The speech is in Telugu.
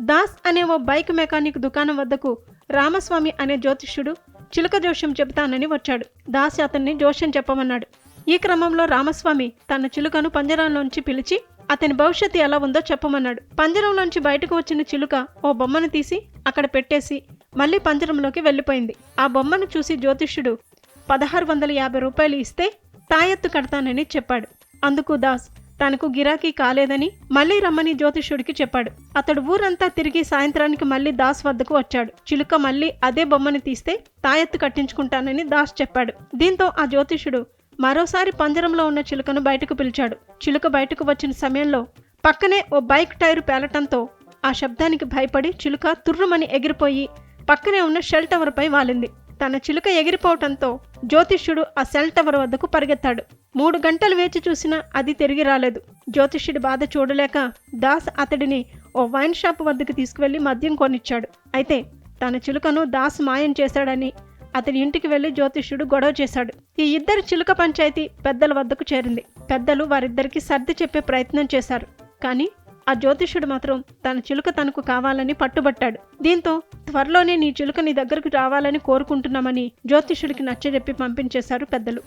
దాస్ అనే ఓ బైక్ మెకానిక్ దుకాణం వద్దకు రామస్వామి అనే జ్యోతిష్యుడు చిలుక జోష్యం చెబుతానని వచ్చాడు. దాస్ అతన్ని జోష్యం చెప్పమన్నాడు. ఈ క్రమంలో రామస్వామి తన చిలుకను పంజరంలోంచి పిలిచి అతని భవిష్యత్తు ఎలా ఉందో చెప్పమన్నాడు. పంజరంలోంచి బయటకు వచ్చిన చిలుక ఓ బొమ్మను తీసి అక్కడ పెట్టేసి మళ్ళీ పంజరంలోకి వెళ్ళిపోయింది. ఆ బొమ్మను చూసి జ్యోతిష్యుడు పదహారు వందల యాభై రూపాయలు ఇస్తే తాయెత్తు కడతానని చెప్పాడు. అందుకు దాస్ తనకు గిరాకీ కాలేదని మళ్ళీ రమ్మని జ్యోతిష్యుడికి చెప్పాడు. అతడు ఊరంతా తిరిగి సాయంత్రానికి మళ్ళీ దాస్ వద్దకు వచ్చాడు. చిలుక మళ్ళీ అదే బొమ్మని తీస్తే తాయెత్తు కట్టించుకుంటానని దాస్ చెప్పాడు. దీంతో ఆ జ్యోతిష్యుడు మరోసారి పంజరంలో ఉన్న చిలుకను బయటకు పిలిచాడు. చిలుక బయటకు వచ్చిన సమయంలో పక్కనే ఓ బైక్ టైరు పేలటంతో ఆ శబ్దానికి భయపడి చిలుక తుర్రుమని ఎగిరిపోయి పక్కనే ఉన్న షెల్ టవర్పై వాలింది. తన చిలుక ఎగిరిపోవటంతో జ్యోతిష్యుడు ఆ సెల్ టవర్ వద్దకు పరిగెత్తాడు. మూడు గంటలు వేచి చూసినా అది తిరిగి రాలేదు. జ్యోతిష్యుడి బాధ చూడలేక దాస్ అతడిని ఓ వైన్ షాప్ వద్దకు తీసుకువెళ్ళి మద్యం కొనిచ్చాడు. అయితే తన చిలుకను దాస్ మాయం చేశాడని అతని ఇంటికి వెళ్ళి జ్యోతిష్యుడు గొడవ చేశాడు. ఈ ఇద్దరి చిలుక పంచాయతీ పెద్దల వద్దకు చేరింది. పెద్దలు వారిద్దరికి సర్ది చెప్పే ప్రయత్నం చేశారు. కానీ ఆ జ్యోతిష్యుడు మాత్రం తన చిలుక తనకు కావాలని పట్టుబట్టాడు. దీంతో త్వరలోనే నీ చిలుక నీ దగ్గరకు రావాలని కోరుకుంటున్నామని జ్యోతిష్యుడికి నచ్చజెప్పి పంపించేశారు పెద్దలు.